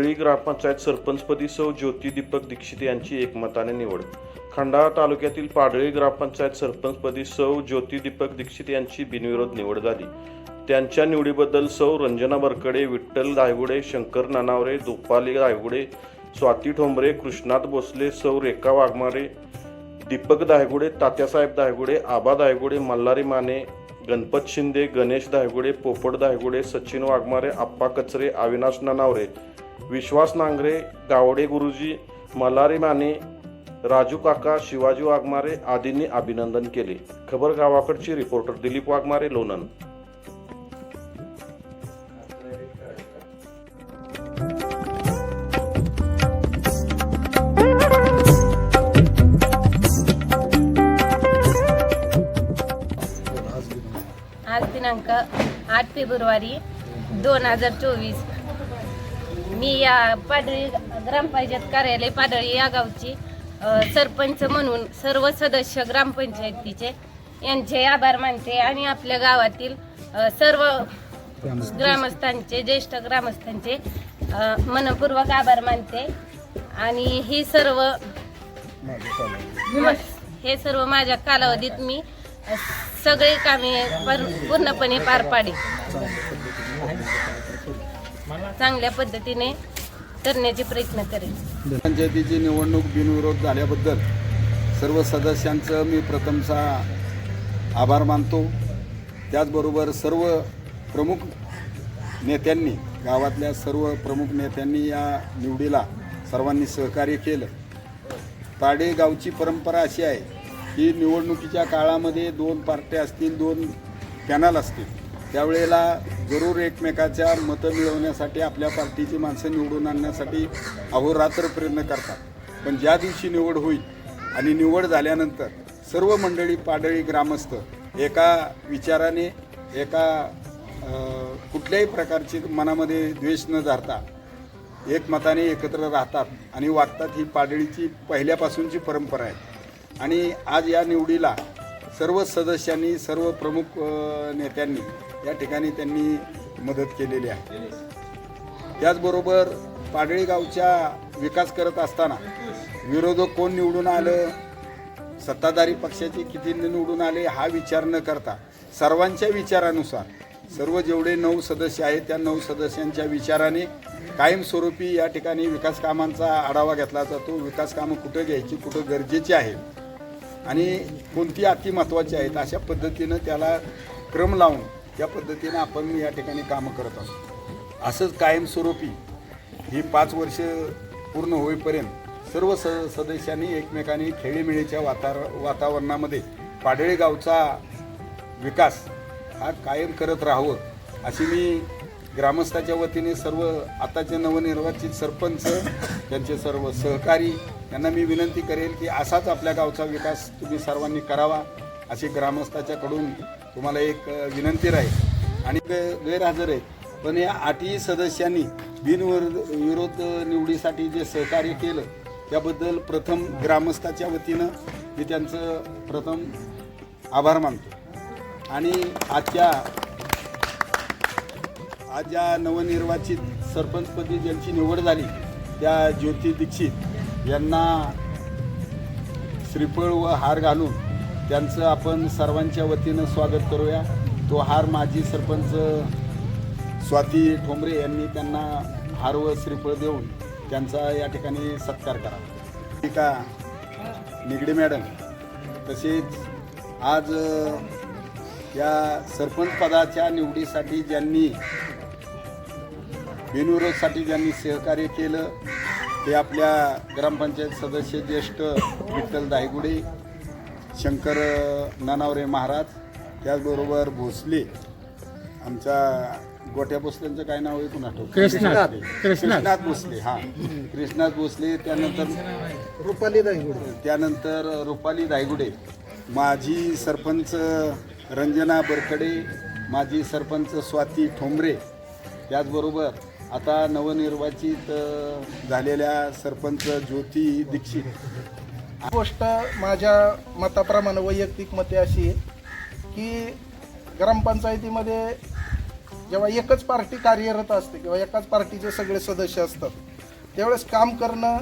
पाडळी ग्रामपंचायत सरपंचपदी सौ ज्योती दीपक दीक्षित यांची एकमताने निवड. खंडाळा तालुक्यातील पाडळी ग्रामपंचायत सरपंचपदी सौ ज्योती दीपक दीक्षित यांची बिनविरोध निवड झाली. त्यांच्या निवडीबद्दल सौ रंजना बरकडे विठ्ठल गायगुडे शंकर नानावरे दुपाली गायगुडे स्वाती ठोंबरे कृष्णात भोसले सौ रेखा वाघमारे दीपक दायगुडे तात्यासाहेब दायगुडे आबा दायगुडे मल्हारी माने गणपत शिंदे गणेश दायगुडे पोपट दायगुडे सचिन वाघमारे आप्पा कचरे अविनाश ननावरे विश्वास नांगरे गावडे गुरुजी मल्हारी माने राजू काका शिवाजी वाघमारे आदींनी अभिनंदन केले. खबर गावाकडची रिपोर्टर दिलीप वाघमारे लोणंद. आज दिनांक आठ फेब्रुवारी दोन हजार चोवीस. मी या पाडळी ग्रामपंचायत कार्यालय पाडळी या गावची सरपंच म्हणून सर्व सदस्य ग्रामपंचायतीचे यांचे आभार मानते आणि आपल्या गावातील सर्व ग्रामस्थांचे ज्येष्ठ ग्रामस्थांचे मनपूर्वक आभार मानते. आणि ही सर्व हे सर्व माझ्या कालावधीत मी सगळे कामे पर- पूर्णपणे पार पाडे चांगल्या पद्धतीने करण्याचे प्रयत्न करेल पंचायतीची निवडणूक बिनविरोध झाल्याबद्दल सर्व सदस्यांचं मी प्रथमचा आभार मानतो. त्याचबरोबर सर्व प्रमुख नेत्यांनी गावातल्या सर्व प्रमुख नेत्यांनी या निवडीला सर्वांनी सहकार्य केलं. ताडे गावची परंपरा अशी आहे की निवडणुकीच्या काळामध्ये दोन पार्ट्या असतील दोन पॅनल असतील. त्यावेळेला जरूर एकमेकाच्या मतं मिळवण्यासाठी आपल्या पार्टीची माणसं निवडून आणण्यासाठी अहोरात्र प्रयत्न करतात. पण ज्या दिवशी निवड होईल आणि निवड झाल्यानंतर सर्व मंडळी पाडळी ग्रामस्थ एका विचाराने एका कुठल्याही प्रकारची मनामध्ये द्वेष न धरता एकमताने एकत्र राहतात आणि वागतात ही पाडळीची पहिल्यापासूनची परंपरा आहे. आणि आज या निवडीला सर्व सदस्यांनी सर्व प्रमुख नेत्यांनी या ठिकाणी त्यांनी मदत केलेली आहे. त्याचबरोबर पाडळी गावच्या विकास करत असताना विरोधक कोण निवडून आलं सत्ताधारी पक्षाचे किती निवडून आले हा विचार न करता सर्वांच्या विचारानुसार सर्व जेवढे नऊ सदस्य आहेत त्या नऊ सदस्यांच्या विचाराने कायमस्वरूपी या ठिकाणी विकास कामांचा आढावा घेतला जातो. विकास कामं कुठं घ्यायची कुठं गरजेची आहेत आणि कोणती अति महत्त्वाची आहेत अशा पद्धतीनं त्याला क्रम लावून त्या पद्धतीनं आपण या ठिकाणी कामं करत आहोत. असंच कायमस्वरूपी ही पाच वर्ष पूर्ण होईपर्यंत सर्व स सदस्यांनी एकमेकांनी खेळीमेळीच्या वातार वातावरणामध्ये पाडळेगावचा विकास हा कायम करत राहावं अशी मी ग्रामस्थाच्या वतीने सर्व आताचे नवनिर्वाचित सरपंच त्यांचे सर्व सहकारी यांना मी विनंती करेल की असाच आपल्या गावचा विकास तुम्ही सर्वांनी करावा अशी ग्रामस्थाच्याकडून तुम्हाला एक विनंती राहील. आणि गैरहजर आहे. पण या आठही सदस्यांनी बिनविर विरोध निवडीसाठी जे सहकार्य केलं त्याबद्दल प्रथम ग्रामस्थाच्या वतीनं मी त्यांचं प्रथम आभार मानतो. आणि आजच्या आज ज्या नवनिर्वाचित सरपंचपदी ज्यांची निवड झाली त्या ज्योती दीक्षित यांना श्रीफळ व हार घालून त्यांचं आपण सर्वांच्या वतीनं स्वागत करूया. तो हार माजी सरपंच स्वाती ठोंबरे यांनी त्यांना हार व श्रीफळ देऊन त्यांचा या ठिकाणी सत्कार करा. टीका निगडे मॅडम तसेच आज या सरपंच पदाच्या निवडीसाठी ज्यांनी बिनविरोधसाठी ज्यांनी सहकार्य केलं ते आपल्या ग्रामपंचायत सदस्य ज्येष्ठ विठ्ठल दायगुडे शंकर नानावरे महाराज त्याचबरोबर भोसले. आमचा गोट्या भोसलेंचं काय नाव आहे कोण आठवत? कृष्णात. कृष्णात. भोसले हां. कृष्णात भोसले त्यानंतर रुपाली दाईगुडे त्यानंतर रुपाली दायगुडे माजी सरपंच रंजना बरकडे माजी सरपंच स्वाती ठोंबरे त्याचबरोबर आता नवनिर्वाचित झालेल्या सरपंच ज्योती दीक्षित. गोष्ट माझ्या मताप्रमाणे वैयक्तिक मते अशी आहे की ग्रामपंचायतीमध्ये जेव्हा एकच पार्टी कार्यरत असते किंवा एकाच पार्टीचे सगळे सदस्य असतात त्यावेळेस काम करणं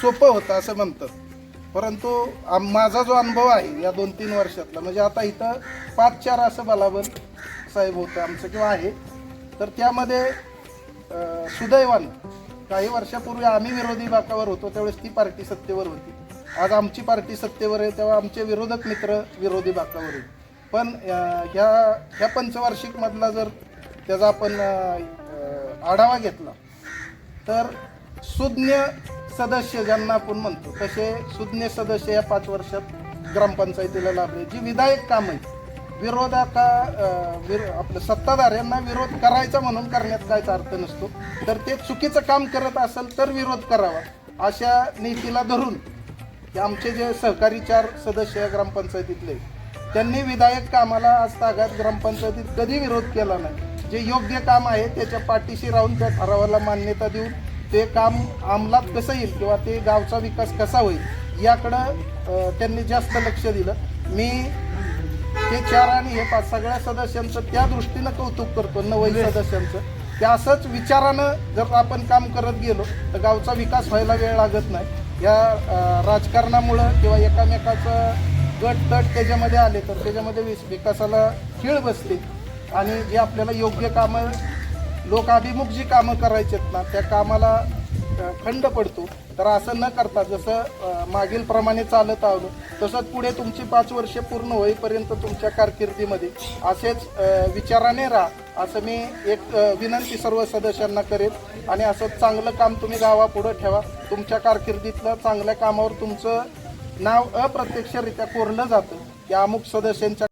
सोपं होतं असं म्हणतात. परंतु आम- माझा जो अनुभव आहे या दोन तीन वर्षातला म्हणजे आता इथं पाच चार असं बलाबल साहेब होतं आमचं किंवा आहे. तर त्यामध्ये सुदैवानं काही वर्षापूर्वी आम्ही विरोधी बाकावर होतो त्यावेळेस ती पार्टी सत्तेवर होती. आज आमची पार्टी सत्तेवर आहे तेव्हा आमचे विरोधक मित्र विरोधी बाकावर आहेत. पण ह्या ह्या पंचवार्षिकमधला जर त्याचा आपण आढावा घेतला तर सुज्ञ सदस्य ज्यांना आपण म्हणतो तसे सुज्ञ सदस्य या पाच वर्षात ग्रामपंचायतीला लाभले. जी विधायक काम आहेत विरोधाका अं, विर आपलं सत्ताधाऱ्यांना विरोध करायचा म्हणून करण्यात काहीच अर्थ नसतो. तर ते चुकीचं काम करत असेल तर विरोध करावा अशा नीतीला धरून की आमचे जे सहकारी चार सदस्य आहे ग्रामपंचायतीतले त्यांनी विधायक कामाला आज तागात ग्रामपंचायतीत कधी विरोध केला नाही. जे योग्य काम आहे त्याच्या पाठीशी राहून त्या ठरावाला मान्यता देऊन ते काम अंमलात कसं येईल किंवा ते गावचा विकास कसा होईल याकडं अं, त्यांनी जास्त लक्ष दिलं. मी ते चार आणि हे पाच सगळ्या सदस्यांचं त्या दृष्टीनं कौतुक करतो नवई सदस्यांचं. ते असंच विचारानं जर आपण काम करत गेलो तर गावचा विकास व्हायला वेळ लागत नाही. या राजकारणामुळं किंवा एकामेकाचं गट तट त्याच्यामध्ये आले तर त्याच्यामध्ये विकासाला खीळ बसते. आणि जे आपल्याला योग्य कामं लोकाभिमुख जी कामं करायची आहेत ना त्या कामाला खंड पडतो. तर असं न करता जसं मागील प्रमाणे चालत आलो तसंच पुढे तुमची पाच वर्षे पूर्ण होईपर्यंत तुमच्या कारकिर्दीमध्ये असेच विचाराने राहा असं मी एक विनंती सर्व सदस्यांना करेन आणि असं चांगलं काम तुम्ही गावापुढं ठेवा. तुमच्या कारकिर्दीतलं चांगल्या कामावर तुमचं नाव अप्रत्यक्षरित्या कोरलं जातं. या अमुक सदस्यांच्या